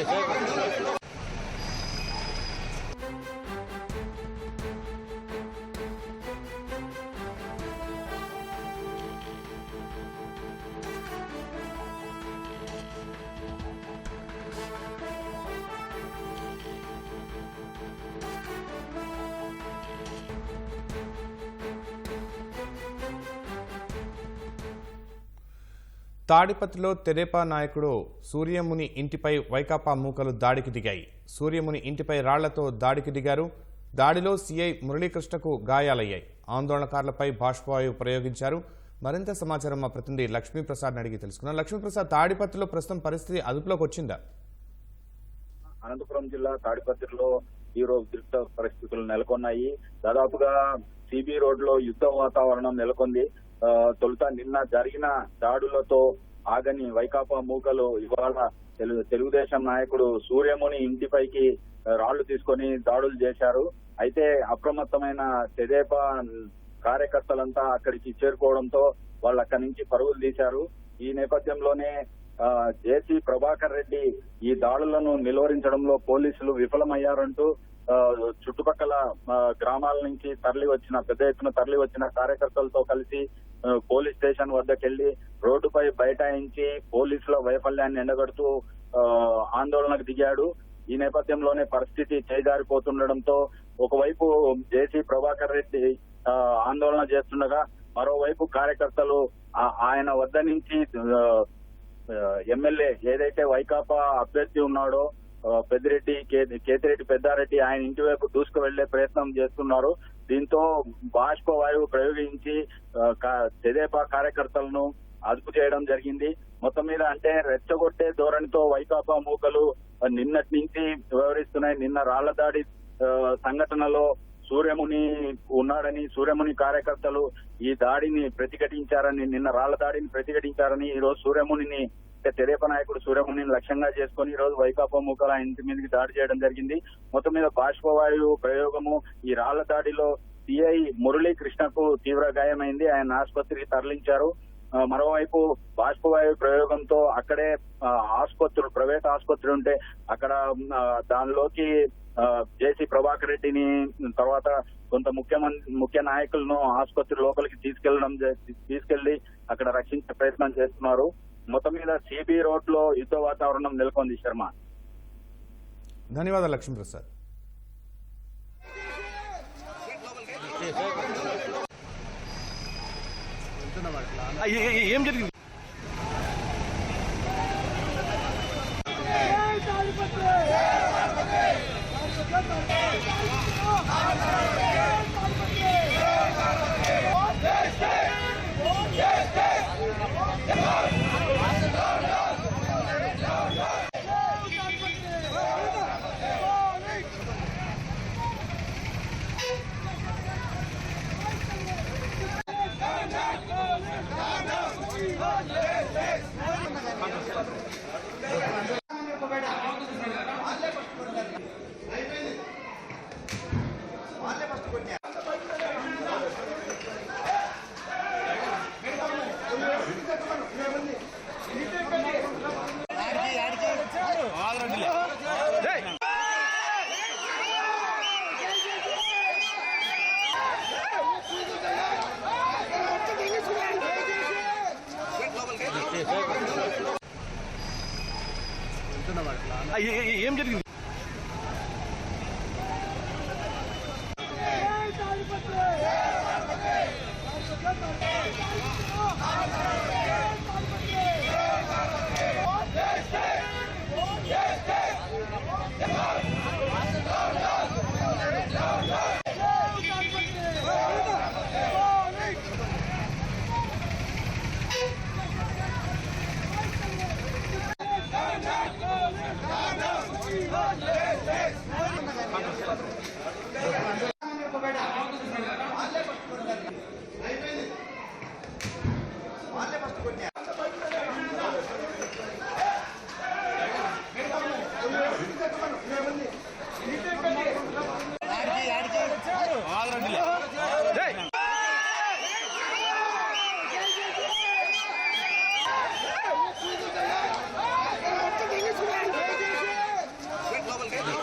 Yes, sir. తాడిపత్రిలో తెదేపా నాయకుడు సూర్యముని ఇంటిపై వైకాపా మూకలు దాడికి దిగాయి. సూర్యముని ఇంటిపై రాళ్ళతో దాడికి దిగారు. దాడిలో సీఐ మురళీకృష్ణకు గాయాలయ్యాయి. ఆందోళనకారులపై బాష్పవాయువు ప్రయోగించారు. మరింత సమాచారం మా ప్రతినిధి లక్ష్మీప్రసాద్ అడిగి తెలుసుకున్నాం లక్ష్మీప్రసాద్ తాడిపత్రిలో ప్రస్తుతం పరిస్థితి అదుపులోకి వచ్చిందా? అనంతపురం జిల్లా తాడిపత్రిలో ఈ రోజు ఉద్రిక్త పరిస్థితులు నెలకొన్నాయి. దాదాపుగా సిబి రోడ్లో యుద్ధ వాతావరణం నెలకొంది. తొలుత నిన్న జరిగిన దాడులతో ఆగని వైకాపా మూకలు ఇవాళ తెలుగు తెలుగుదేశం నాయకుడు సూర్యముని ఇంటిపైకి రాళ్ళు తీసుకొని దాడులు చేశారు. అయితే అప్రమత్తమైన తెదేపా కార్యకర్తలంతా అక్కడికి చేరుకోవడంతో వాళ్ళు అక్కడి నుంచి పరుగులు తీశారు. ఈ నేపథ్యంలోనే జేసీ ప్రభాకర్ రెడ్డి ఈ దాడులను నిలువరించడంలో పోలీసులు విఫలమయ్యారంటూ చుట్టుపక్కల గ్రామాల నుంచి తరలి వచ్చిన పెద్ద ఎత్తున తరలి వచ్చిన కార్యకర్తలతో కలిసి పోలీస్ స్టేషన్ వద్దకెళ్ళి రోడ్డుపై బైఠాయించి పోలీసుల వైఫల్యాన్ని ఎండగడుతూ ఆందోళనకు దిగాడు. ఈ నేపథ్యంలోనే పరిస్థితి చేజారిపోతుండడంతో ఒకవైపు జేసీ ప్రభాకర్ రెడ్డి ఆందోళన చేస్తుండగా మరోవైపు కార్యకర్తలు ఆయన వద్ద నుంచి ఎమ్మెల్యే ఏదైతే వైకాపా అభ్యర్థి ఉన్నాడో పెద్దిరెడ్డి కే- కేతిరెడ్డి పెద్దారెడ్డి ఆయన ఇంటి వైపు దూసుకు వెళ్ళే ప్రయత్నం చేస్తున్నారు. దీంతో బాష్ప వాయువు ప్రయోగించి కా- తెదేపా కార్యకర్తలను అదుపు చేయడం జరిగింది. మొత్తం మీద అంటే రెచ్చగొట్టే ధోరణితో వైకాపా మూకలు నిన్నటి నుంచి వ్యవహరిస్తున్నాయి. నిన్న రాళ్ళ దాడి సంఘటనలో సూర్యముని ఉన్నాడని సూర్యముని కార్యకర్తలు ఈ దాడిని ప్రతిఘటించారని నిన్న రాళ్ళ దాడిని ప్రతిఘటించారని ఈ రోజు సూర్యమునిని తెదేప నాయకుడు సూర్యమునిని లక్ష్యంగా చేసుకుని ఈ రోజు వైకాపా మూకల ఇంటి మీదకి దాడి చేయడం జరిగింది. మొత్తం మీద బాష్పవాయువు ప్రయోగము ఈ రాళ్ళ దాడిలో సిఐ మురళీ కృష్ణకు తీవ్ర గాయమైంది. ఆయన ఆసుపత్రికి తరలించారు. మరోవైపు బాష్పవాయు ప్రయోగంతో అక్కడే ఆసుపత్రులు ప్రైవేట్ ఆసుపత్రి ఉంటే అక్కడ దానిలోకి జేసీ ప్రభాకర్ రెడ్డిని తర్వాత కొంత ముఖ్యమంత్రి ముఖ్య నాయకులను ఆసుపత్రి లోపలికి తీసుకెళ్ళడం తీసుకెళ్ళి అక్కడ రక్షించే ప్రయత్నం చేస్తున్నారు. మొత్తం మీద సిబి రోడ్లో యుద్ధ వాతావరణం నెలకొంది శర్మ. ధన్యవాదాలు లక్ష్మీప్రసాద్. ఏం జరిగింది? ఏం జరిగింది